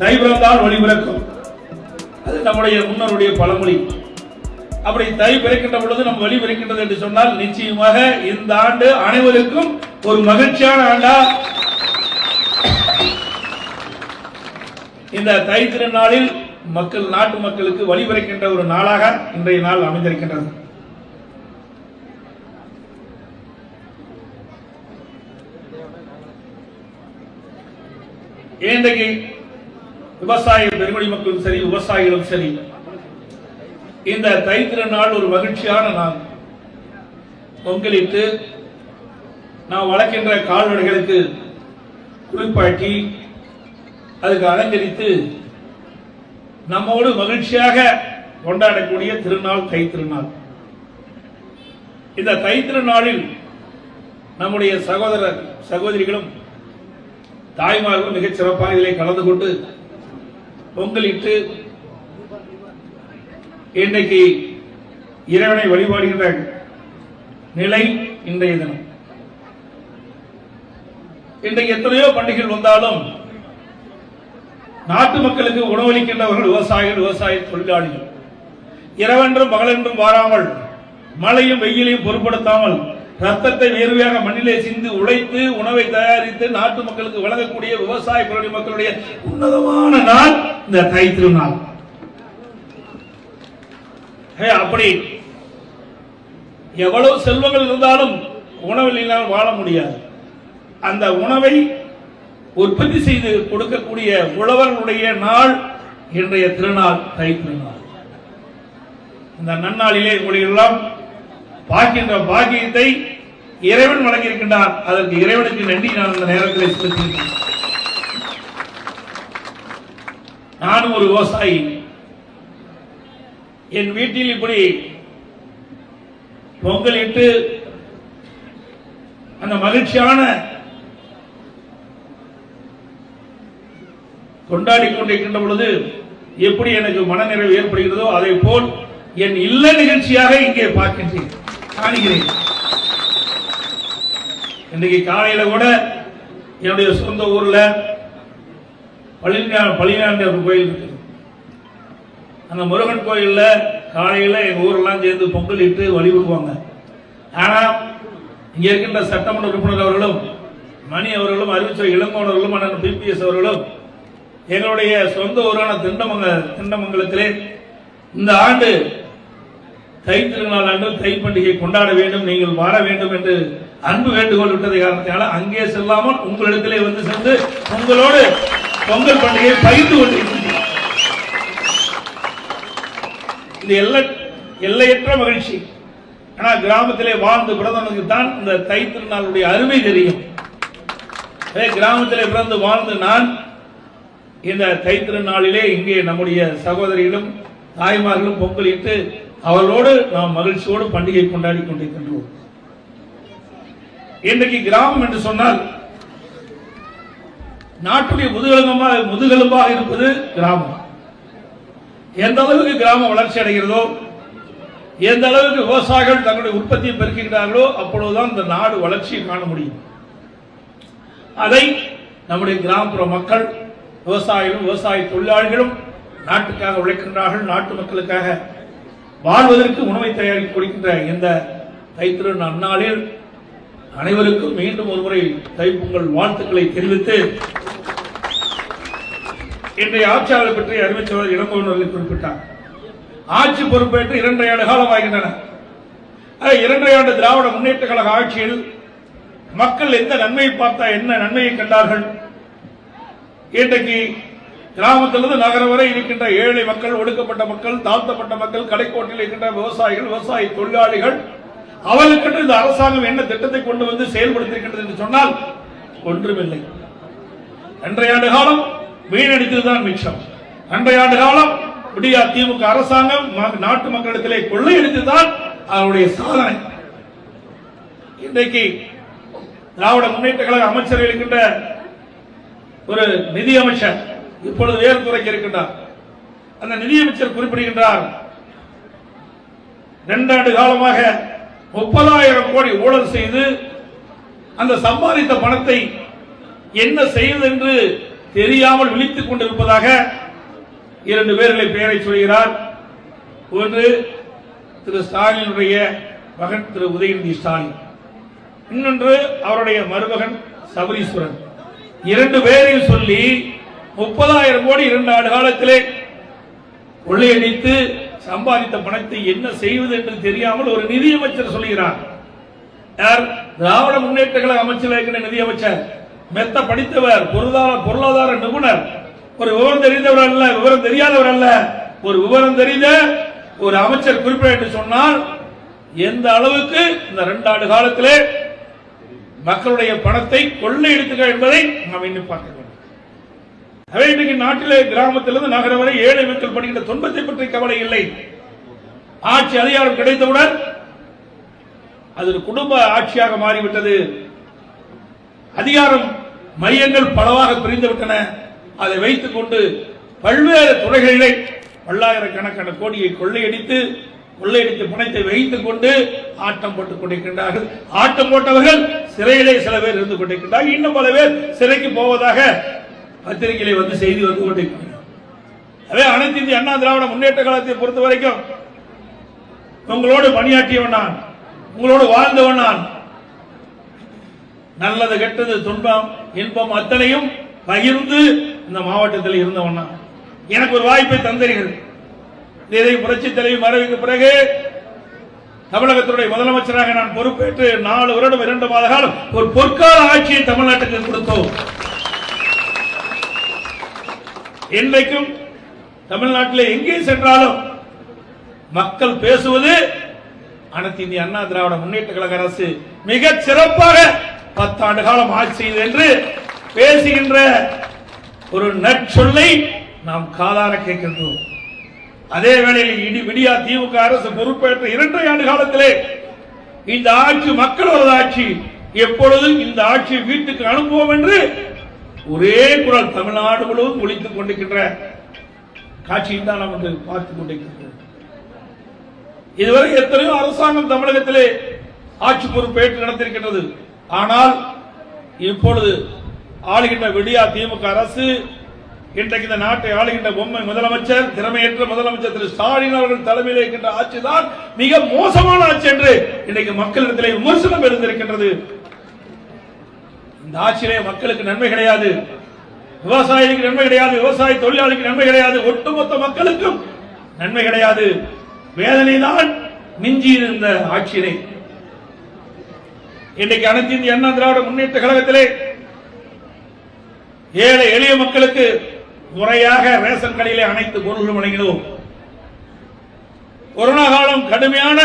தை பிறந்தால் பிறக்கும். அது நம்முடைய முன்னருடைய பழமொழி. அப்படி தை பிறக்கின்ற பொழுது நம்ம வழி பிறக்கின்றது என்று சொன்னால் நிச்சயமாக இந்த ஆண்டு அனைவருக்கும் ஒரு மகிழ்ச்சியான ஆண்டா. இந்த தை திருநாளில் மக்கள் நாட்டு மக்களுக்கு வழிபிறக்கின்ற ஒரு நாளாக இன்றைய நாள் அமைந்திருக்கின்றது. இன்றைக்கு விவசாய பெருமொழி மக்களும் சரி விவசாயிகளும் சரி. இந்த தை திருநாள் ஒரு மகிழ்ச்சியான நாள். பொங்கலிட்டு நாம் வளர்க்கின்ற கால்நடைகளுக்கு குளிப்பாட்டி அதுக்கு அலங்கரித்து நம்மோடு மகிழ்ச்சியாக கொண்டாடக்கூடிய திருநாள் தை திருநாள் இந்த தை திருநாளில் நம்முடைய சகோதரர் சகோதரிகளும் தாய்மார்களும் மிகச் சிறப்பாக இதில் கலந்து கொண்டு பொங்கலிட்டு இன்றைக்கு இறைவனை வழிபாடுகின்ற நிலை இன்றைய தினம். இன்றைக்கு எத்தனையோ பண்டிகைகள் வந்தாலும் நாட்டு மக்களுக்கு உணவளிக்கின்றவர்கள் விவசாயிகள் விவசாய தொழிலாளிகள். இரவென்றும் பகலென்றும் வாராமல் மழையும் வெயிலையும் பொருட்படுத்தாமல் ரத்தத்தை நேர்வையாக மண்ணிலே சிந்து உழைத்து உணவை தயாரித்து நாட்டு மக்களுக்கு வழங்கக்கூடிய விவசாய பொருளி மக்களுடைய உன்னதமான நாள் இந்த தை திருநாள். அப்படி எவ்வளவு செல்வங்கள் இருந்தாலும் உணவில் இல்லாமல் வாழ முடியாது. அந்த உணவை உற்பத்தி செய்து கொடுக்கக்கூடிய உழவர்களுடைய நாள் இன்றைய திருநாள் தை திருநாள். இந்த நன்னாளிலே கூடியெல்லாம் எல்லாம் பார்க்கின்ற பாக்கியத்தை இறைவன் வழங்கியிருக்கின்றார் அதற்கு இறைவனுக்கு நன்றி நான் இந்த நேரத்தில் செலுத்துகிறேன் நானும் ஒரு விவசாயி. என் வீட்டில் இப்படி பொங்கலிட்டு அந்த மகிழ்ச்சியான கொண்டாடி கொண்டிருக்கின்ற பொழுது எப்படி எனக்கு மனநிறைவு ஏற்படுகிறதோ அதை போல் என் இல்ல நிகழ்ச்சியாக இங்கே பார்க்கின்றேன். காணுகிறேன். இன்றைக்கு காலையில கூட என்னுடைய சொந்த ஊர்ல பழனியா பழனியாண்டவர் கோயில் இருக்கு அந்த முருகன் கோயில்ல காலையில எங்க ஊரெல்லாம் சேர்ந்து பொங்கல் இட்டு வழிபடுவாங்க ஆனா இங்க இருக்கின்ற சட்டமன்ற உறுப்பினர் அவர்களும் மணி அவர்களும் அறிவிச்ச இளங்கோணர்களும் அண்ணன் பிபிஎஸ் அவர்களும் எங்களுடைய சொந்த ஊரான திண்டமங்க திண்டமங்கலத்திலே இந்த ஆண்டு தை திருநாள் அன்று தை பண்டிகை கொண்டாட வேண்டும் நீங்கள் வர வேண்டும் என்று அன்பு வேண்டுகோள் விட்டதை காரணத்தினால அங்கே செல்லாமல் உங்களிடத்திலே வந்து சென்று உங்களோடு பொங்கல் பண்டிகையை பகிர்ந்து கொண்டிருக்கிறேன் இது எல்லை எல்லையற்ற மகிழ்ச்சி. ஆனா கிராமத்திலே வாழ்ந்து பிறந்தவனுக்கு தான் இந்த தை திருநாளுடைய அருமை தெரியும். அதே கிராமத்திலே பிறந்து வாழ்ந்து நான் இந்த தை திருநாளிலே இங்கே நம்முடைய சகோதரிகளும் தாய்மார்களும் பொங்கலிட்டு அவர்களோடு நாம் மகிழ்ச்சியோடு பண்டிகை கொண்டாடி கொண்டிருக்கின்றோம். இன்றைக்கு கிராமம் என்று சொன்னால் நாட்டுடைய முதுகெலும்பாக முதுகெலும்பாக இருப்பது கிராமம். எந்த அளவுக்கு கிராமம் வளர்ச்சி அடைகிறதோ எந்த அளவுக்கு விவசாயிகள் தங்களுடைய உற்பத்தியை பெருக்குகிறார்களோ அப்பொழுதுதான் இந்த நாடு வளர்ச்சியை காண முடியும். அதை நம்முடைய கிராமப்புற மக்கள் விவசாயிகளும் விவசாய தொழிலாளிகளும் நாட்டுக்காக உழைக்கின்றார்கள் நாட்டு மக்களுக்காக வாழ்வதற்கு உணவை தயாரித்து கொடுக்கின்ற இந்த தைத்திரு நன்னாளில் அனைவருக்கும் மீண்டும் ஒருமுறை தைப்பொங்கல் வாழ்த்துக்களை தெரிவித்து இன்றைய ஆட்சியாளர் பற்றி அறிவிச்சவர் இளங்கோவர்கள் குறிப்பிட்டார். ஆட்சி பொறுப்பேற்று இரண்டரை ஆண்டு காலம் ஆகின்றன. இரண்டரை ஆண்டு திராவிட முன்னேற்ற கழக ஆட்சியில் மக்கள் எந்த நன்மையை பார்த்தா என்ன நன்மையை கண்டார்கள்? இன்றைக்கு கிராமத்திலிருந்து நகரம் வரை இருக்கின்ற ஏழை மக்கள் ஒடுக்கப்பட்ட மக்கள் தாழ்த்தப்பட்ட மக்கள் கடைக்கோட்டில் இருக்கின்ற விவசாயிகள் விவசாய தொழிலாளிகள் அவர்களுக்கென்று இந்த அரசாங்கம் என்ன திட்டத்தை கொண்டு வந்து செயல்படுத்திருக்கின்றது என்று சொன்னால் ஒன்றுமில்லை. அன்றைய ஆண்டு காலம் வீணடித்ததுதான் மிச்சம். அன்றைய ஆண்டு காலம் விடியா திமுக அரசாங்கம் நாட்டு மக்களிடத்திலே கொள்ளையடித்துதான் அவருடைய சாதனை. இன்றைக்கு திராவிட முன்னேற்ற கழக அமைச்சர்கள் இருக்கின்ற ஒரு நிதி அமைச்சர் இப்பொழுது வேறு துறைக்கு இருக்கின்றார்? அந்த நிதியமைச்சர் குறிப்பிடுகின்றார் இரண்டாண்டு காலமாக முப்பதாயிரம் கோடி ஊழல் செய்து அந்த சம்பாதித்த பணத்தை என்ன செய்வது என்று தெரியாமல் விழித்துக் கொண்டிருப்பதாக இரண்டு பேர்களை பெயரை சொல்கிறார். ஒன்று திரு ஸ்டாலினுடைய மகன் திரு உதயநிதி ஸ்டாலின். இன்னொன்று அவருடைய மருமகன் சபரீஸ்வரன். இரண்டு பேரையும் சொல்லி முப்பதாயிரம் கோடி இரண்டு ஆண்டு காலத்திலே கொள்ளையடித்து சம்பாதித்த பணத்தை என்ன செய்வது என்று தெரியாமல் ஒரு நிதியமைச்சர் சொல்கிறார் யார்? திராவிட முன்னேற்ற கழக அமைச்சர் இருக்கிற நிதியமைச்சர். மெத்த படித்தவர் பொருளாதார பொருளாதார நிபுணர். ஒரு விவரம் தெரிந்தவர் அல்ல விவரம் தெரியாதவர் அல்ல. ஒரு விவரம் தெரிந்த ஒரு அமைச்சர் குறிப்பிட சொன்னால் எந்த அளவுக்கு இந்த ரெண்டு ஆண்டு காலத்திலே மக்களுடைய பணத்தை கொள்ளையடித்துக என்பதை நாம் இன்னும் பார்க்க வேண்டும் இன்றைக்கு நாட்டிலே கிராமத்திலிருந்து நகரம் வரை ஏழை மக்கள் படுகின்ற துன்பத்தை பற்றி கவலை இல்லை. ஆட்சி அதிகாரம் கிடைத்தவுடன் அது ஒரு குடும்ப ஆட்சியாக மாறிவிட்டது. அதிகாரம் மையங்கள் பலவாக பிரிந்து விட்டன அதை வைத்துக் கொண்டு பல்வேறு துறைகளிலே பல்லாயிரக்கணக்கான கோடியை கொள்ளையடித்து கொள்ளையடித்து பணத்தை வைத்துக் கொண்டு ஆட்டம் போட்டுக் கொண்டிருக்கின்றார்கள். ஆட்டம் போட்டவர்கள் சிறையிலே சில பேர் இருந்து கொண்டிருக்கின்றார்கள். இன்னும் பல பேர் சிறைக்கு போவதாக பத்திரிகையிலே வந்து செய்தி வந்து கொண்டிருக்கிறது. அதே அனைத்து இந்திய அண்ணா திராவிட முன்னேற்ற காலத்தை பொறுத்த வரைக்கும் உங்களோடு பணியாற்றியவன் நான் உங்களோடு வாழ்ந்தவன் நான். நல்லது கெட்டது துன்பம் இன்பம் அத்தனையும் பகிர்ந்து இந்த மாவட்டத்தில் இருந்தவன் நான். எனக்கு ஒரு வாய்ப்பை தந்தீர்கள் இதை புரட்சி தலைவி மறைவுக்கு பிறகு தமிழகத்தினுடைய முதலமைச்சராக நான் பொறுப்பேற்று நாலு வருடம் இரண்டு மாத காலம் ஒரு பொற்கால ஆட்சியை தமிழ்நாட்டுக்கு கொடுத்தோம். இன்றைக்கும் தமிழ்நாட்டில் எங்கே சென்றாலும் மக்கள் பேசுவது அனைத்து இந்திய அண்ணா திராவிட முன்னேற்ற கழக அரசு மிக சிறப்பாக பத்தாண்டு காலம் ஆட்சி செய்தது என்று பேசுகின்ற ஒரு நற்சொல்லை நாம் காதார கேட்கின்றோம். அதே வேளையில் இடி விடியா திமுக அரசு பொறுப்பேற்ற இரண்டரை ஆண்டு காலத்திலே இந்த ஆட்சி மக்களோட ஆட்சி. எப்பொழுதும் இந்த ஆட்சியை வீட்டுக்கு அனுப்புவோம் என்று ஒரே குரல் தமிழ்நாடு முழுவதும் ஒழித்துக் கொண்டிருக்கின்ற காட்சியில் தான் நமக்கு பார்த்துக் கொண்டிருக்கின்றோம். இதுவரை எத்தனையோ அரசாங்கம் தமிழகத்திலே ஆட்சி பொறுப்பேற்று நடத்திருக்கின்றது ஆனால் இப்பொழுது ஆளுகின்ற விடியா திமுக அரசு இன்றைக்கு இந்த நாட்டை ஆளுகின்ற பொம்மை முதலமைச்சர் திறமையற்ற முதலமைச்சர் திரு ஸ்டாலின் அவர்கள் தலைமையில் இருக்கின்ற ஆட்சிதான் மிக மோசமான ஆட்சி என்று இன்றைக்கு மக்களிடத்திலே விமர்சனம் இருந்திருக்கின்றது இந்த ஆட்சியிலே மக்களுக்கு நன்மை கிடையாது. விவசாயிக்கு நன்மை கிடையாது. விவசாய தொழிலாளிக்கு நன்மை கிடையாது. ஒட்டுமொத்த மக்களுக்கும் நன்மை கிடையாது. வேதனை தான் மிஞ்சி இருந்த ஆட்சியிலே. இன்றைக்கு அனைத்து இந்திய அண்ணா திராவிட முன்னேற்ற கழகத்திலே ஏழை எளிய மக்களுக்கு முறையாக ரேஷன் கடையிலே அனைத்து பொருள்களும் வழங்கினோம். கொரோனா காலம் கடுமையான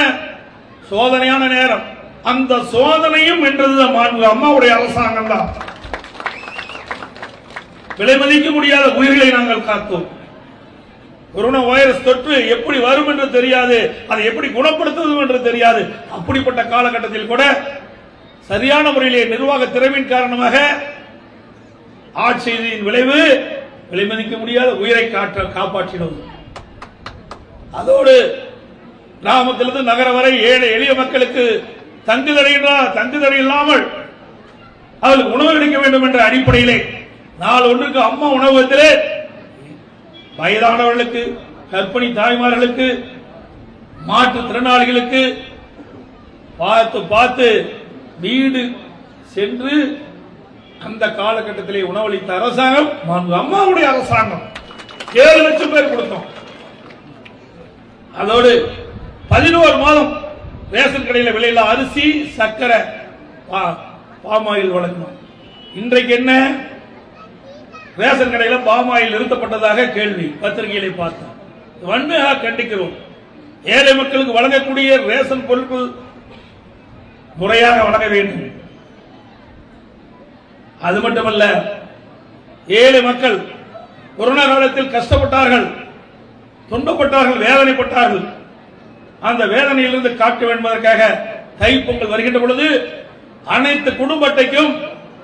சோதனையான நேரம். அந்த சோதனையும் வென்றது மாண்பு அம்மாவுடைய அரசாங்கம் தான். விலை மதிக்க முடியாத உயிர்களை நாங்கள் காத்தோம். கொரோனா வைரஸ் தொற்று எப்படி வரும் என்று தெரியாது அதை எப்படி குணப்படுத்துவது என்று தெரியாது. அப்படிப்பட்ட காலகட்டத்தில் கூட சரியான முறையிலே நிர்வாக திறமையின் காரணமாக ஆட்சியின் விளைவு விலைமதிக்க முடியாத உயிரை காற்ற காப்பாற்றினோம் அதோடு கிராமத்திலிருந்து நகர வரை ஏழை எளிய மக்களுக்கு தங்கு தங்கு தடை இல்லாமல் அதில் உணவு கிடைக்க வேண்டும் என்ற அடிப்படையிலே நாள் ஒன்றுக்கு அம்மா உணவகத்திலே வயதானவர்களுக்கு கர்ப்பிணி தாய்மார்களுக்கு மாற்றுத்திறனாளிகளுக்கு பார்த்து பார்த்து வீடு சென்று அந்த காலகட்டத்திலே உணவளித்த அரசாங்கம் அம்மாவுடைய அரசாங்கம். ஏழு லட்சம் பேர் கொடுத்தோம். அதோடு பதினோரு மாதம் ரேஷன் கடையில் விலையில அரிசி சர்க்கரை பா- ஆயில் வழங்கணும். இன்றைக்கு என்ன? ரேஷன் கடையில பாமாயில் நிறுத்தப்பட்டதாக கேள்வி. பத்திரிகையிலே பார்த்தோம். வன்மையாக கண்டிக்கிறோம். ஏழை மக்களுக்கு வழங்கக்கூடிய ரேஷன் பொருட்கள் முறையாக வழங்க வேண்டும். அது மட்டுமல்ல ஏழை மக்கள் கொரோனா காலத்தில் கஷ்டப்பட்டார்கள் துன்பப்பட்டார்கள் வேதனைப்பட்டார்கள். அந்த வேதனையிலிருந்து காக்க வேண்டுவதற்காக தை பொங்கல் வருகின்ற பொழுது அனைத்து குடும்ப அட்டைக்கும்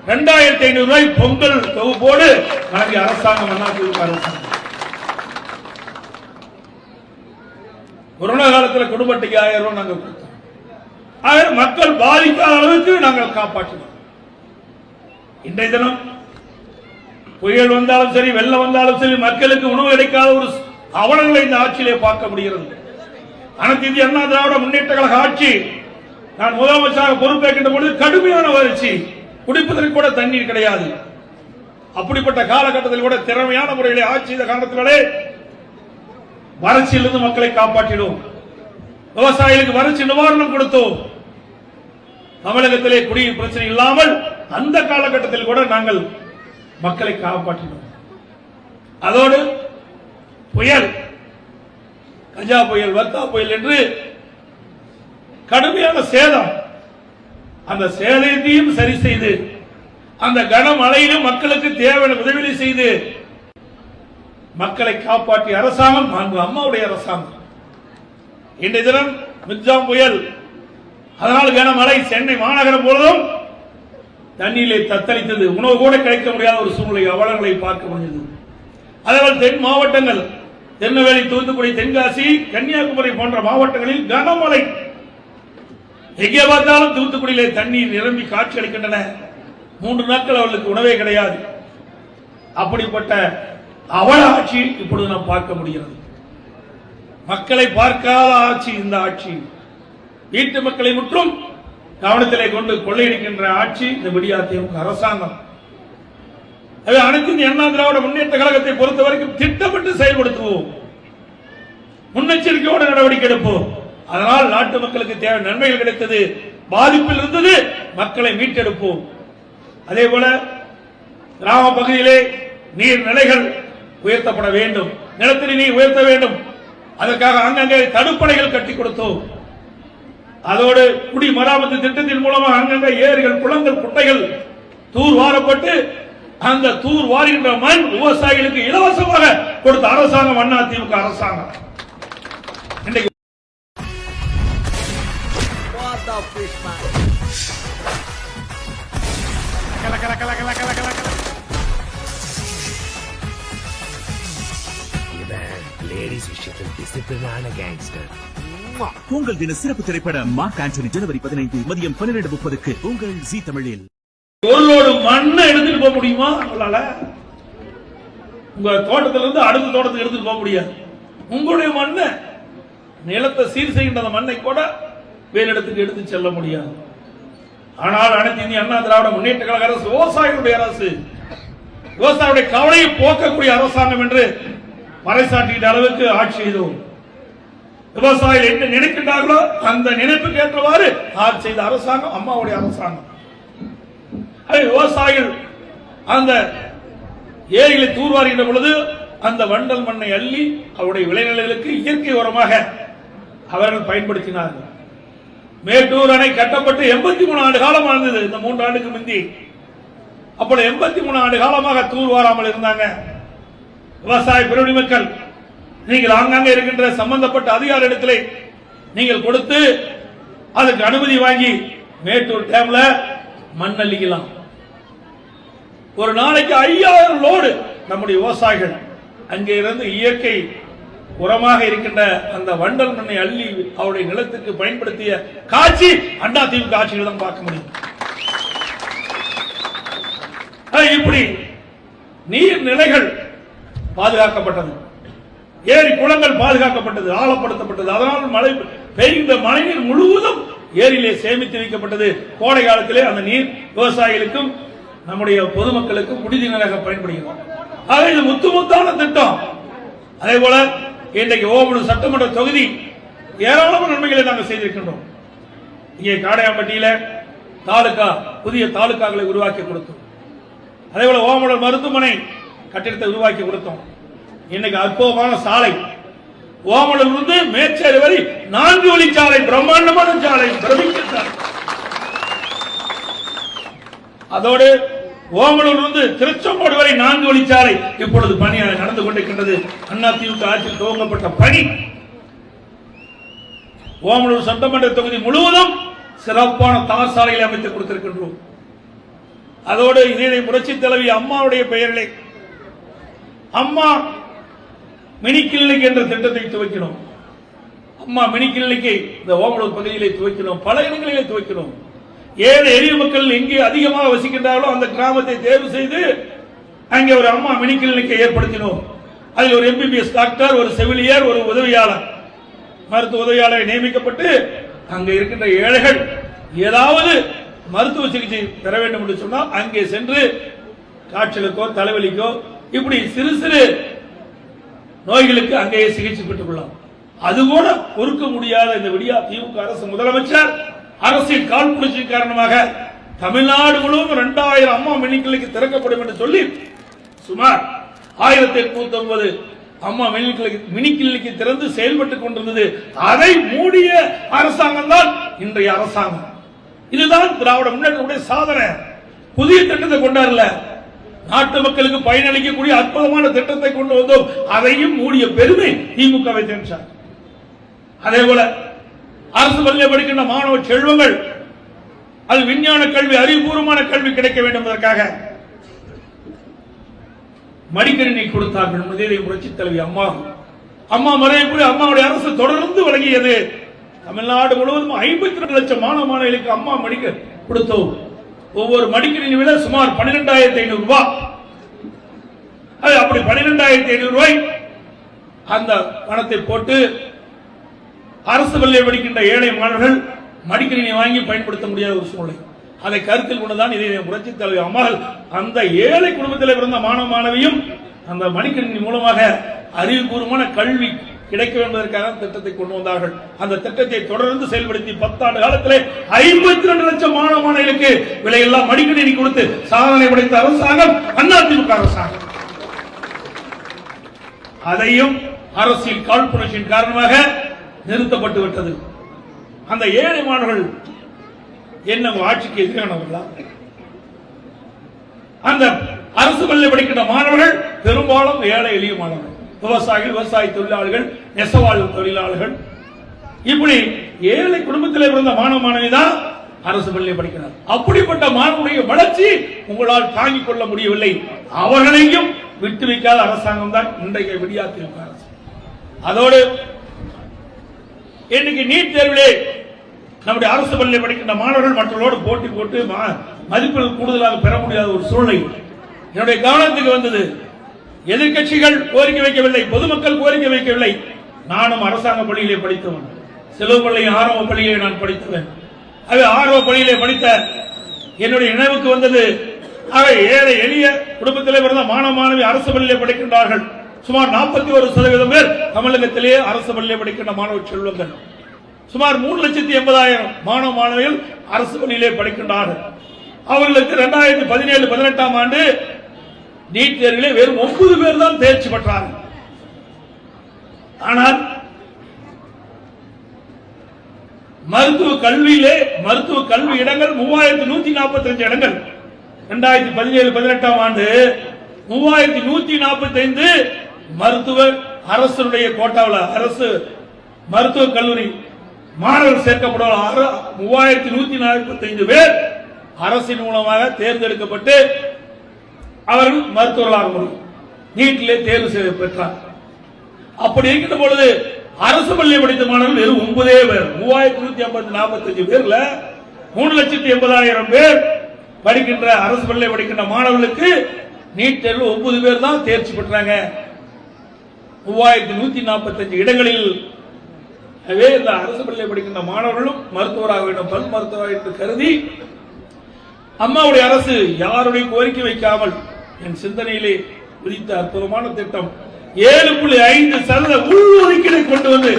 இரண்டாயிரத்தி ஐநூறு ரூபாய் பொங்கல் தொகுப்போடு வழங்கிய அரசாங்கம் அண்ணா அரசாங்கம். கொரோனா காலத்தில் குடும்ப அட்டைக்கு ஆயிரம் ரூபாய் நாங்கள் கொடுத்தோம். ஆயிரம் மக்கள் பாதிக்காத அளவுக்கு நாங்கள் காப்பாற்றினோம். இன்றைய தினம் புயல் வந்தாலும் சரி வெள்ளம் வந்தாலும் சரி மக்களுக்கு உணவு கிடைக்காத ஒரு அவலங்களை இந்த ஆட்சியிலே பார்க்க முடிகிறது. அனைத்து இந்திய அண்ணா திராவிட முன்னேற்ற கழக ஆட்சி? நான் முதலமைச்சராக பொறுப்பேற்கின்ற பொழுது கடுமையான வறட்சி. குடிப்பதற்கு கூட தண்ணீர் கிடையாது. அப்படிப்பட்ட காலகட்டத்தில் கூட திறமையான முறையிலே ஆட்சி செய்த காரணத்தினாலே வறட்சியிலிருந்து மக்களை காப்பாற்றினோம். விவசாயிகளுக்கு வறட்சி நிவாரணம் கொடுத்தோம். தமிழகத்திலே குடியின் பிரச்சனை இல்லாமல் அந்த காலகட்டத்தில் கூட நாங்கள் மக்களை காப்பாற்றினோம். அதோடு புயல் கஜா புயல் வர்த்தா புயல் என்று கடுமையான சேதம். அந்த சேதத்தையும் சரி செய்து அந்த கனமழையிலும் மக்களுக்கு தேவையான உதவிகளை செய்து மக்களை காப்பாற்றிய அரசாங்கம் அங்கு அம்மாவுடைய அரசாங்கம். இன்றைய தினம் மிக்ஜாம் புயல் அதனால் கனமழை சென்னை மாநகரம் பொழுதும் தண்ணீரை தத்தளித்தது. உணவு கூட கிடைக்க முடியாத ஒரு சூழ்நிலை அவலங்களை பார்க்க முடிந்தது அதனால் தென் மாவட்டங்கள் திருநெல்வேலி தூத்துக்குடி தென்காசி கன்னியாகுமரி போன்ற மாவட்டங்களில் கனமழை. எங்கே பார்த்தாலும் தூத்துக்குடியிலே தண்ணீர் நிரம்பி காட்சி அளிக்கின்றன மூன்று நாட்கள் அவர்களுக்கு உணவே கிடையாது. அப்படிப்பட்ட அவல ஆட்சி இப்பொழுது நாம் பார்க்க முடிகிறது. மக்களை பார்க்காத ஆட்சி இந்த ஆட்சி. வீட்டு மக்களை முற்றும் கவனத்திலே கொண்டு கொள்ளையடிக்கின்ற ஆட்சி இந்த விடியா திமுக அரசாங்கம். அவை அனைத்து அண்ணா திராவிட முன்னேற்ற கழகத்தை பொறுத்த வரைக்கும் திட்டமிட்டு செயல்படுத்துவோம். முன்னெச்சரிக்கையோடு நடவடிக்கை எடுப்போம். அதனால் நாட்டு மக்களுக்கு தேவை நன்மைகள் கிடைத்தது பாதிப்பில் இருந்தது மக்களை மீட்டெடுப்போம். அதே போல கிராம பகுதியிலே நீர் நிலைகள் உயர்த்தப்பட வேண்டும். நிலத்தடி நீர் உயர்த்த வேண்டும். அதற்காக அங்கங்கே தடுப்பணைகள் கட்டி கொடுத்தோம். அதோடு குடிமராமத்து திட்டத்தின் மூலமாக அங்கங்கே ஏரிகள் குளங்கள் குட்டைகள் தூர்வாரப்பட்டு அந்த தூர் வாருகின்ற மண் விவசாயிகளுக்கு இலவசமாக கொடுத்த அரசாங்கம் அண்ணா திமுக அரசாங்கம் இன்றைக்கு What the fish man? இவன் லேடிஸ் விஷயத்தில் டிசிப்ளினான கேங்ஸ்டர் உங்கள் தின சிறப்பு திரைப்படம் மார்க் ஆண்டனி ஜனவரி பதினைந்து மதியம் பன்னிரண்டு முப்பதுக்கு உங்கள் ஜி தமிழில் ஒரு லோடு மண்ணை எடுத்துட்டு போக முடியுமா? உங்களால? உங்க தோட்டத்துல இருந்து அடுத்த தோட்டத்துக்கு எடுத்துட்டு போக முடியாது. உங்களுடைய மண்ணை நிலத்தை சீர் செய்கின்ற மண்ணை கூட வேறு இடத்துக்கு எடுத்து செல்ல முடியாது. ஆனால் அனைத்து இந்திய அண்ணா திராவிட முன்னேற்ற கழக அரசு விவசாயிகளுடைய அரசு விவசாயிகளுடைய கவலையை போக்கக்கூடிய அரசாங்கம் என்று பறைசாற்றிட்ட அளவுக்கு ஆட்சி செய்தோம். விவசாயிகள் என்ன நினைக்கின்றார்களோ அந்த நினைப்புக்கு ஏற்றவாறு ஆட்சி செய்த அரசாங்கம் அம்மாவுடைய அரசாங்கம். விவசாயிகள். அந்த ஏரிகளை தூர்வாருகின்ற பொழுது அந்த வண்டல் மண்ணை அள்ளி அவருடைய விளைநிலங்களுக்கு இயற்கை உரமாக அவர்கள் பயன்படுத்தினார்கள். மேட்டூர் அணை கட்டப்பட்டு எண்பத்தி மூணு ஆண்டு காலம் ஆனது இந்த மூன்று ஆண்டுக்கு முந்தி. அப்போ எண்பத்தி மூணு ஆண்டு காலமாக தூர் வாராமல் இருந்தாங்க. விவசாய பெருடி மக்கள் நீங்கள் ஆங்காங்கே இருக்கின்ற சம்பந்தப்பட்ட அதிகார இடத்திலே நீங்கள் கொடுத்து அதுக்கு அனுமதி வாங்கி மேட்டூர் டேம்ல மண் அள்ளிக்கலாம் ஒரு நாளைக்கு ஐயாயிரம் லோடு நம்முடைய விவசாயிகள் அங்கே இருந்து இயற்கை உரமாக இருக்கின்ற அந்த வண்டல் மண்ணை அள்ளி அவருடைய நிலத்துக்கு பயன்படுத்திய காட்சி அண்ணா திமுக ஆட்சியில் தான் பார்க்க முடியும். இப்படி நீர் நிலைகள் பாதுகாக்கப்பட்டது. ஏரி குளங்கள் பாதுகாக்கப்பட்டது ஆழப்படுத்தப்பட்டது. அதனால் மழை பெய்கின்ற மழைநீர் முழுவதும் ஏரியிலே சேமித்து வைக்கப்பட்டது. கோடை காலத்திலே அந்த நீர் விவசாயிகளுக்கும் நம்முடைய பொதுமக்களுக்கு குடிநீராக பயன்படுகிறது ஆக இது முத்து முத்தான திட்டம். அதே போல இன்றைக்கு ஓமலூர் சட்டமன்ற தொகுதி ஏராளமான நன்மைகளை நாங்கள் செய்திருக்கின்றோம். இங்கே காடையாம்பட்டியில தாலுகா புதிய தாலுகாக்களை உருவாக்கி கொடுத்தோம். அதே போல ஓமலூர் மருத்துவமனை கட்டிடத்தை உருவாக்கி கொடுத்தோம். இன்னைக்கு அற்புதமான சாலை. ஓமலூர் இருந்து மேச்சேரி வரை நான்கு வழி சாலை பிரம்மாண்டமான சாலை பிரமிக்க சாலை. அதோடு ஓமலூர் இருந்து திருச்செங்கோடு வரை நான்கு வழிச்சாலை இப்பொழுது பணி நடந்து கொண்டிருக்கின்றது. அண்ணா திமுக ஆட்சியில் துவங்கப்பட்ட பணி. ஓமலூர் சட்டமன்ற தொகுதி முழுவதும் சிறப்பான தார் சாலைகளை அமைத்து கொடுத்திருக்கின்றோம். அதோடு இதனை புரட்சி தலைவி அம்மாவுடைய பெயரிலே அம்மா மினி கிளினிக் என்ற திட்டத்தை துவக்கினோம். அம்மா மினி கிளினிக்கை இந்த ஓமலூர் பகுதியிலே துவக்கினோம். பல இடங்களிலே துவக்கினோம். ஏழை எளிய மக்கள் எங்கே அதிகமாக வசிக்கின்றார்களோ அந்த கிராமத்தை தேர்வு செய்து அங்கே ஒரு அம்மா மினி கிளினிக்கை ஏற்படுத்தினோம். அதில் ஒரு எம்பிபிஎஸ் டாக்டர் ஒரு செவிலியர் ஒரு உதவியாளர். மருத்துவ உதவியாளர் நியமிக்கப்பட்டு அங்கே இருக்கின்ற ஏழைகள் ஏதாவது மருத்துவ சிகிச்சை பெற வேண்டும் என்று சொன்னால் அங்கே சென்று காய்ச்சலுக்கோ தலைவலிக்கோ இப்படி சிறு சிறு நோய்களுக்கு அங்கேயே சிகிச்சை பெற்றுக் கொள்ளலாம். அது கூட பொறுக்க முடியாத இந்த விடியா திமுக அரசு முதலமைச்சர் அரசின் காழ்ப்புணர்ச்சி காரணமாக தமிழ்நாடு முழுவதும் இரண்டாயிரம் அம்மா மினிக்கிளைக்கு திறக்கப்படும் என்று சொல்லி சுமார் ஆயிரத்தி எட்நூத்தி ஒன்பது அம்மா மினிக்கிளைக்கு மினிக்கிளிக்கு திறந்து செயல்பட்டுக் கொண்டிருந்தது. அதை மூடிய அரசாங்கம் தான் இன்றைய அரசாங்கம். இதுதான் திராவிட முன்னேற்றத்துடைய சாதனை. புதிய திட்டத்தை கொண்டாடல. நாட்டு மக்களுக்கு பயனளிக்கக்கூடிய அற்புதமான திட்டத்தை கொண்டு வந்தோம். அதையும் மூடிய பெருமை திமுகவை தேர்ச்சார் அதே போல அரசு பள்ளியில் படிக்கின்ற மாணவ செல்வங்கள் அது விஞ்ஞான கல்வி அறிவுபூர்வமான கல்வி கிடைக்க வேண்டும் என்பதற்காக மடிக்கணினி கொடுத்தார்கள். முதலிய புரட்சி தலைவி அம்மா. அம்மா மறையக்கூடிய அம்மாவுடைய அரசு தொடர்ந்து வழங்கியது. தமிழ்நாடு முழுவதும் ஐம்பத்தி ரெண்டு லட்சம் மாணவ மாணவிகளுக்கு அம்மா மடிக்க கொடுத்தோம். ஒவ்வொரு மடிக்கணினி விட சுமார் பன்னிரெண்டாயிரத்தி ஐநூறு ரூபாய் அது அப்படி பன்னிரெண்டாயிரத்தி ஐநூறு ரூபாய். அந்த பணத்தை போட்டு அரசு பள்ளியில் படிக்கின்ற ஏழை மாணவர்கள் மடிக்கணினி வாங்கி பயன்படுத்த முடியாத ஒரு சூழ்நிலை. அதை கருத்தில் கொண்டுதான் இதை புரட்சி தலைவர் அம்மாள் அந்த ஏழை குடும்பத்தில் பிறந்த மாணவ மாணவியும் அந்த மடிக்கணினி மூலமாக அறிவுபூர்வமான கல்வி கிடைக்க என்பதற்காக திட்டத்தை கொண்டு வந்தார்கள். அந்த திட்டத்தை தொடர்ந்து செயல்படுத்தி பத்தாண்டு காலத்திலே ஐம்பத்தி ரெண்டு லட்சம் மாணவ மாணவிகளுக்கு விலையெல்லாம் மடிக்கணினி கொடுத்து சாதனை படைத்த அரசாங்கம் அதிமுக அரசாங்கம். அதையும் அரசியல் காழ்ப்புணர்ச்சியின் காரணமாக நிறுத்தப்பட்டு விட்டது. அந்த ஏழை மாணவர்கள் என்ன ஆட்சிக்கு எதிரானவர்களா? அந்த அரசு பள்ளி படிக்கின்ற மாணவர்கள் பெரும்பாலும் ஏழை எளிய மாணவர்கள். விவசாயிகள் விவசாய தொழிலாளர்கள் நெசவாழ்வு தொழிலாளர்கள் இப்படி ஏழை குடும்பத்தில் பிறந்த மாணவ மாணவி தான் அரசு பள்ளி படிக்கிறார். அப்படிப்பட்ட மாணவனுடைய வளர்ச்சி உங்களால் தாங்கிக் கொள்ள முடியவில்லை. அவர்களையும் விட்டு வைக்காத அரசாங்கம் தான் இன்றைய விடியாத்திருக்க அரசு. அதோடு இன்னைக்கு நீட் தேர்விலே நம்முடைய அரசு பள்ளியில் படிக்கின்ற மாணவர்கள் மற்றவர்களோடு போட்டி போட்டு மா- மதிப்பெண் கூடுதலாக பெற முடியாத ஒரு சூழ்நிலை. என்னுடைய கவனத்துக்கு வந்தது. எதிர்க்கட்சிகள் கோரிக்கை வைக்கவில்லை பொதுமக்கள் கோரிக்கை வைக்கவில்லை. நானும் அரசாங்க பள்ளியிலே படித்தவன். செலவு பள்ளி ஆரம்ப பள்ளியிலே நான் படித்தவன். அது ஆரம்ப பள்ளியிலே படித்த என்னுடைய நினைவுக்கு வந்தது. அவை ஏழை எளிய குடும்பத்திலே பிறந்த மாணவ மாணவி அரசு பள்ளியிலே படிக்கின்றார்கள். சுமார் நாற்பத்தி ஒரு சதவீதம் பேர் தமிழகத்திலேயே அரசு பள்ளியில் படிக்கின்ற மாணவ செல்வங்கள். சுமார் மூணு லட்சத்தி எண்பதாயிரம் மாணவ மாணவிகள் அரசு பள்ளியிலே படிக்கின்றார்கள். அவர்களுக்கு இரண்டாயிரத்தி பதினேழு பதினெட்டாம் ஆண்டு நீட் தேர்விலே வெறும் ஒன்பது பேர் தான் தேர்ச்சி பெற்றார்கள். ஆனால் மருத்துவ கல்வியிலே மருத்துவ கல்வி இடங்கள் மூவாயிரத்தி நூத்தி நாற்பத்தி அஞ்சு இடங்கள். இரண்டாயிரத்தி பதினேழு பதினெட்டாம் ஆண்டு மூவாயிரத்தி நூத்தி நாற்பத்தி ஐந்து மருத்துவ அரசுடைய கோட்டாவில் அரசு மருத்துவ கல்லூரி மாணவர்கள் சேர்க்கப்படும் மூவாயிரத்தி நூத்தி நாற்பத்தி ஐந்து பேர் அரசின் மூலமாக தேர்ந்தெடுக்கப்பட்டு அவர்கள் மருத்துவர்களாக முடியும். நீட்டிலே தேர்வு செய்ய பெற்றார். அப்படி இருக்கின்ற பொழுது அரசு பள்ளி படித்த மாணவர்கள் வெறும் ஒன்பதே பேர் மூவாயிரத்தி நூத்தி ஐம்பத்தி நாற்பத்தஞ்சு பேர்ல மூணு லட்சத்தி எண்பதாயிரம் பேர் படிக்கின்ற அரசு பள்ளி படிக்கின்ற மாணவர்களுக்கு நீட் தேர்வு ஒன்பது பேர் தான் தேர்ச்சி பெற்றாங்க. மூவாயிரத்தி நூத்தி நாற்பத்தி அஞ்சு இடங்களில் எனவே இந்த அரசு பள்ளி படிக்கின்ற மாணவர்களும் மருத்துவராக வேண்டும் பல் மருத்துவராக என்று கருதி அம்மாவுடைய அரசு யாருடைய கோரிக்கை வைக்காமல் என் சிந்தனையிலே குறித்த அற்புதமான திட்டம் ஏழு புள்ளி ஐந்து சதவீத உள்ஒதுக்கீடை கொண்டு வந்து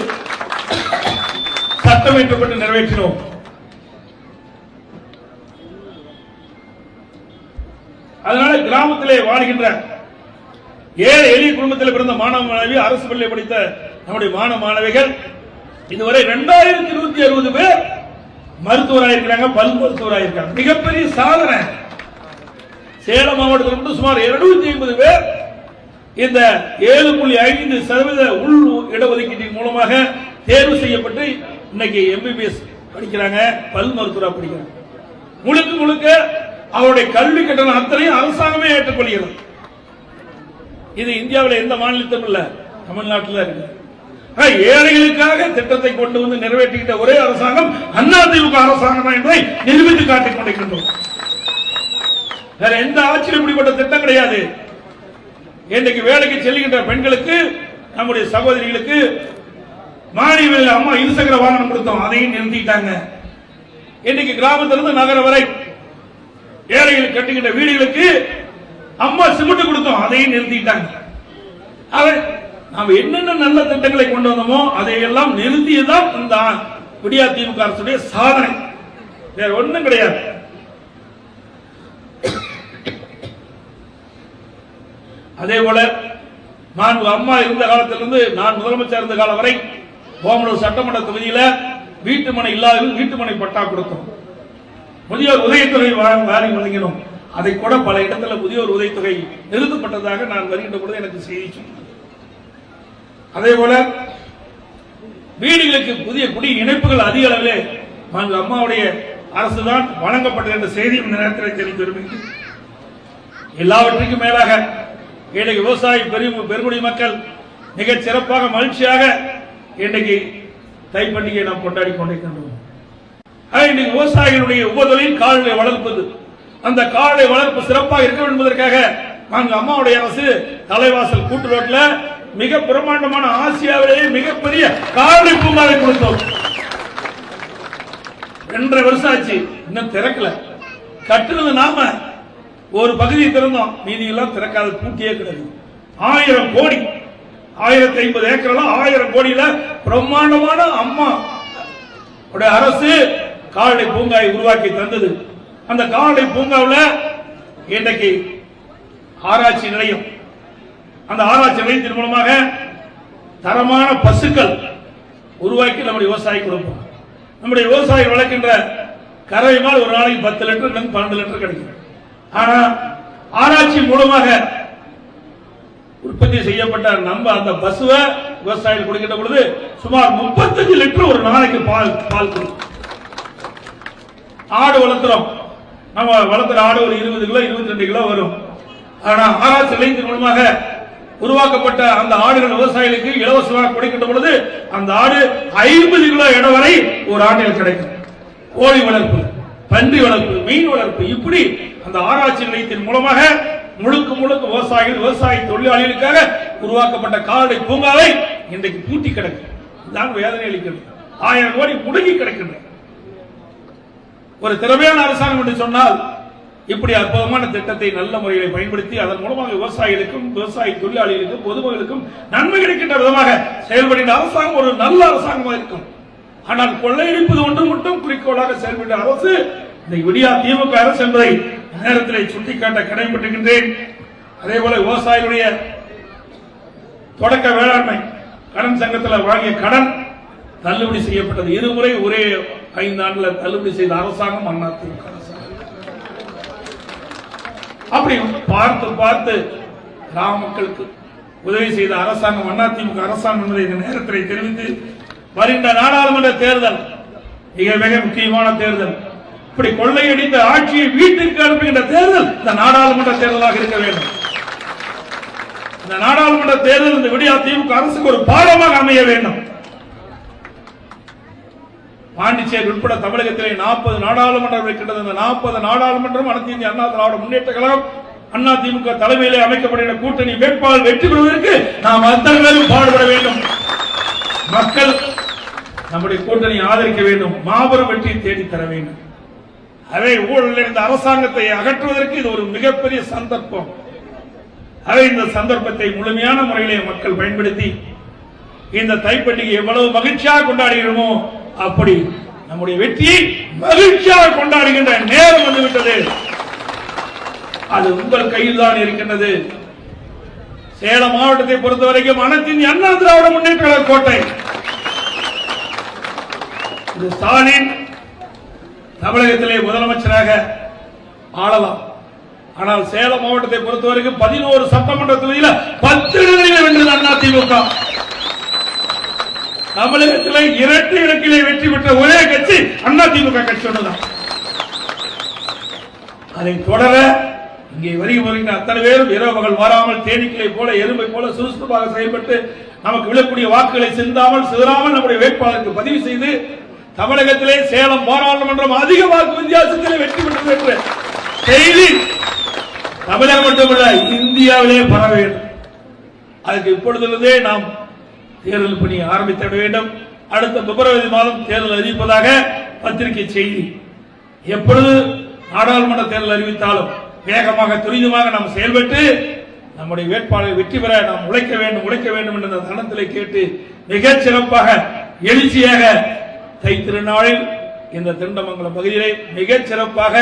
சட்டமேற்றப்பட்டு நிறைவேற்றினோம். அதனால கிராமத்திலே வாழ்கின்ற ஏழை எளிய குடும்பத்தில் பிறந்த மாணவ மாணவி அரசு பள்ளி படித்த நம்முடைய மாணவ மாணவிகள் இதுவரை இரண்டாயிரத்தி இருபத்தி அறுபது பேர் மருத்துவராக இருக்கிறாங்க பல் மருத்துவராக இருக்காங்க. மிகப்பெரிய சாதனை. சேலம் மாவட்டத்தில் மட்டும் சுமார் இருநூத்தி ஐம்பது பேர் இந்த ஏழு புள்ளி ஐந்து சதவீத உள் இடஒதுக்கீட்டின் மூலமாக தேர்வு செய்யப்பட்டு இன்னைக்கு எம்பிபிஎஸ் படிக்கிறாங்க பல் மருத்துவராக படிக்கிறாங்க. முழுக்க முழுக்க அவருடைய கல்வி கட்டணம் அத்தனையும் அரசாங்கமே ஏற்றுக்கொள்கிறது. இது இந்தியாவில் எந்த மாநிலத்திலும் இல்ல தமிழ்நாட்டில் இருக்கு. ஏழைகளுக்காக திட்டத்தை கொண்டு வந்து நிறைவேற்றிக்கிட்ட ஒரே அரசாங்கம் அதிமுக அரசாங்கம் என்பதை நிரூபித்து காட்டிக் கொண்டிருக்கின்றோம். வேற எந்த ஆட்சியில் இப்படிப்பட்ட திட்டம் கிடையாது. இன்றைக்கு வேலைக்கு செல்கின்ற பெண்களுக்கு நம்முடைய சகோதரிகளுக்கு மானிய அம்மா இருசக்கர வாகனம் கொடுத்தோம் அதையும் நிறுத்திட்டாங்க. இன்னைக்கு கிராமத்திலிருந்து நகரம் வரை ஏழைகள் கட்டுகின்ற வீடுகளுக்கு அம்மா சிமெண்ட் கொடுத்தோம் அதையும் நிறுத்திட்டாங்க. அவர் நாம் என்னென்ன நல்ல திட்டங்களை கொண்டு வந்தோமோ அதையெல்லாம் நிறுத்தியதான் இந்த விடியா திமுக அரசுடைய சாதனை. வேற ஒண்ணும் கிடையாது. அதே போல நான் அம்மா இருந்த காலத்திலிருந்து நான் முதலமைச்சர் இருந்த காலம் வரை ஓமலூர் சட்டமன்ற தொகுதியில வீட்டு மனை இல்லாத வீட்டு மனை பட்டா கொடுத்தோம். முதியோர் உதயத்துறை வாரி வழங்கினோம். அதை கூட பல இடத்துல முதியோர் உதவித்தொகை நிறுத்தப்பட்டதாக நான் வருகின்ற பொழுது எனக்கு செய்தி அதே போல வீடுகளுக்கு புதிய குடி இணைப்புகள் அதிக அளவிலே அம்மாவுடைய அரசுதான் வழங்கப்பட்டது என்ற செய்தியும் இந்த நேரத்தில் தெரிவித்து விரும்புகிறேன் எல்லாவற்றுக்கும் மேலாக ஏழை விவசாயி பெரும் பெருங்குடி மக்கள் மிக சிறப்பாக மகிழ்ச்சியாக இன்றைக்கு தை பண்டிகையை நாம் கொண்டாடி கொண்டிருக்கின்றோம். ஆக, இன்னைக்கு விவசாயிகளுடைய உபதொழில் கால்நடை வளர்ப்பது அந்த கால்நடை வளர்ப்பு சிறப்பாக இருக்க வேண்டும் என்பதற்காக நாங்க அம்மாவுடைய அரசு தலைவாசல் கூட்டு ரோட்ல மிக பிரம்மாண்டமான ஆசியாவிலேயே மிகப்பெரிய கால்நடை பூங்காவை கொடுத்தோம். ரெண்டரை வருஷம் ஆச்சு இன்னும் திறக்கல. கட்டுறது நாம ஒரு பகுதியை திறந்தோம். மீதி எல்லாம் திறக்காத பூட்டியே கிடக்கு. ஆயிரம் கோடி ஆயிரத்தி ஐம்பது ஏக்கர்ல ஆயிரம் கோடியில பிரம்மாண்டமான அம்மா உடைய அரசு கால்நடை பூங்காயை உருவாக்கி தந்தது. அந்த கால்நடை பூங்காவில் இன்றைக்கு ஆராய்ச்சி நிலையம். அந்த ஆராய்ச்சி நிலையத்தின் மூலமாக தரமான பசுக்கள் உருவாக்கி நம்முடைய விவசாயி கொடுப்போம். நம்முடைய விவசாயி வளர்க்கின்ற கறவை ஒரு நாளைக்கு பத்து லிட்டர் பன்னெண்டு லிட்டர் கிடைக்கும். ஆனா ஆராய்ச்சி மூலமாக உற்பத்தி செய்யப்பட்ட நம்ம அந்த பசுவை விவசாயிகள் கொடுக்கின்ற பொழுது சுமார் முப்பத்தஞ்சு லிட்டர் ஒரு நாளைக்கு பால் பால் கொடுக்கும். ஆடு வளர்த்துறோம் நம்ம வளர்த்துற ஆடு ஒரு இருபது கிலோ இருபத்தி ரெண்டு கிலோ வரும். ஆனா ஆராய்ச்சி நிலையத்தின் மூலமாக உருவாக்கப்பட்ட அந்த ஆடுகள் விவசாயிகளுக்கு இலவசமாக கொடுக்கின்ற பொழுது அந்த ஆடு ஐம்பது கிலோ இடம் வரை ஒரு ஆண்டில் கிடைக்கும். கோழி வளர்ப்பு பன்றி வளர்ப்பு மீன் வளர்ப்பு இப்படி அந்த ஆராய்ச்சி நிலையத்தின் மூலமாக முழுக்க முழுக்க விவசாயிகள் விவசாய தொழிலாளிகளுக்காக உருவாக்கப்பட்ட கால்நடை பூங்காவை இன்றைக்கு பூட்டி கிடக்கு. இதுதான் வேதனை அளிக்கிறது. ஆயிரம் கோடி முடங்கி கிடக்கின்றன ஒரு திறமையான அரசாங்கம் என்று சொன்னால் இப்படி அற்புதமான திட்டத்தை நல்ல முறையில் பயன்படுத்தி அதன் மூலமாக விவசாயிகளுக்கும் விவசாய தொழிலாளிகளுக்கும் பொதுமக்களுக்கும் நன்மை கிடைக்கின்ற விதமாக செயல்படுகின்ற அரசாங்கம் ஒரு நல்ல அரசாங்கமாக இருக்கும். ஆனால் கொள்ளையடிப்பது ஒன்று மட்டும் குறிக்கோளாக செயல்பட்ட அரசு இந்த விடியா திமுக அரசு என்பதை நேரத்தில் சுட்டிக்காட்ட கடமைப்பட்டிருக்கின்றேன். அதே போல விவசாயிகளுடைய தொடக்க வேளாண்மை கடன் சங்கத்தில் வாங்கிய கடன் தள்ளுபடி செய்யப்பட்டது. இருமுறை ஒரே ஐந்து ஆண்டுல தள்ளுபடி செய்த அரசாங்கம் அண்ணா திமுக அரசாங்கம். அப்படி பார்த்து பார்த்து கிராம மக்களுக்கு உதவி செய்த அரசாங்கம் அண்ணா திமுக அரசாங்கம் என்பதை இந்த நேரத்தில் தெரிவித்து வருகின்ற நாடாளுமன்ற தேர்தல் மிக மிக முக்கியமான தேர்தல். இப்படி கொள்ளையடித்த ஆட்சியை வீட்டுக்கு அனுப்புகின்ற தேர்தல் இந்த நாடாளுமன்ற தேர்தலாக இருக்க வேண்டும். இந்த நாடாளுமன்ற தேர்தல் இந்த விடியா திமுக அரசுக்கு ஒரு பாடமாக அமைய வேண்டும். பாண்டிச்சேரி உட்பட தமிழகத்திலே நாற்பது நாடாளுமன்றம் இருக்கின்றது. அந்த நாற்பது நாடாளுமன்றம் அனைத்து இந்திய அண்ணா திராவிட முன்னேற்ற கழகம் அண்ணா திமுக தலைமையிலே அமைக்கப்படுகிற கூட்டணி வேட்பாளர் வெற்றி பெறுவதற்கு நாம் அத்தனை பாடுபட வேண்டும். மக்கள் நம்முடைய கூட்டணி ஆதரிக்க வேண்டும். மாபெரும் வெற்றியை தேடித்தர வேண்டும். அவை ஊழல் இருந்த அரசாங்கத்தை அகற்றுவதற்கு இது ஒரு மிகப்பெரிய சந்தர்ப்பம். அவை இந்த சந்தர்ப்பத்தை முழுமையான முறையிலே மக்கள் பயன்படுத்தி இந்த தைப்பண்டிகை எவ்வளவு மகிழ்ச்சியாக கொண்டாடுகிறோமோ அப்படி நம்முடைய வெற்றியை மகிழ்ச்சியாக கொண்டாடுகின்ற நேரம் வந்துவிட்டது. அது உங்கள் கையில் தான் இருக்கின்றது. சேலம் மாவட்டத்தை பொறுத்தவரைக்கும் வரைக்கும் இந்திய அண்ணா திராவிட முன்னேற்ற கோட்டை. இது ஸ்டாலின் தமிழகத்திலே முதலமைச்சராக ஆளலாம். ஆனால் சேலம் மாவட்டத்தை பொறுத்தவரைக்கும் பதினோரு சட்டமன்ற தொகுதியில பத்து இடங்களில் வென்றது அண்ணா தமிழகத்திலே இரட்டை இலக்கிலே வெற்றி பெற்ற ஒரே கட்சி அண்ணா திமுக கட்சி ஒன்றுதான் அதை தொடர இங்கே வருகை வருகின்ற அத்தனை பேரும் இரவு பகல் வராமல் தேனீக்களை போல எறும்பை போல சுறுசுறுப்பாக செயல்பட்டு நமக்கு விழக்கூடிய வாக்குகளை சிந்தாமல் சிதறாமல் நம்முடைய வேட்பாளருக்கு பதிவு செய்து தமிழகத்திலே சேலம் பாராளுமன்றம் அதிக வாக்கு வித்தியாசத்தில் வெற்றி பெற்றது என்ற செய்தி தமிழகம் மட்டுமல்ல இந்தியாவிலே பரவ வேண்டும். அதுக்கு இப்பொழுதிலிருந்தே நாம் தேர்தல் பணி ஆரம்பித்து வேண்டும் அடுத்த பிப்ரவரி மாதம் தேர்தல் அறிவிப்பதாக பத்திரிகை செய்தி. எப்பொழுது நாடாளுமன்ற தேர்தல் அறிவித்தாலும் வேகமாக துரிதமாக நாம் செயல்பட்டு நம்முடைய வேட்பாளரை வெற்றி பெற நாம் உழைக்க வேண்டும் உழைக்க வேண்டும் என்ற அந்த தனத்திலே கேட்டு மிகச் சிறப்பாக எழுச்சியாக தை திருநாளில் இந்த திண்டமங்கலம் பகுதியிலே மிகச் சிறப்பாக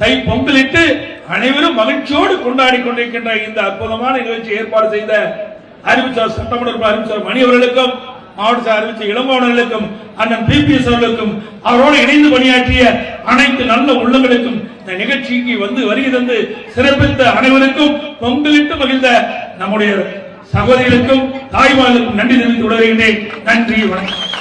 தை பொங்கலிட்டு அனைவரும் மகிழ்ச்சியோடு கொண்டாடி கொண்டிருக்கின்ற இந்த அற்புதமான நிகழ்ச்சி ஏற்பாடு செய்த அறிவிச்சார் சட்டமன்ற அறிவிச்சார் மணி அவர்களுக்கும் மாவட்ட சார் அறிவிச்ச இளங்கோவனர்களுக்கும் அண்ணன் பிபிஎஸ் அவர்களுக்கும் அவரோடு இணைந்து பணியாற்றிய அனைத்து நல்ல உள்ளங்களுக்கும் இந்த நிகழ்ச்சிக்கு வந்து வருகை தந்து சிறப்பித்த அனைவருக்கும் பொங்கலிட்டு மகிழ்ந்த நம்முடைய சகோதரிகளுக்கும் தாய்மார்களுக்கும் நன்றி தெரிவித்து விடுகின்றேன் நன்றி வணக்கம்.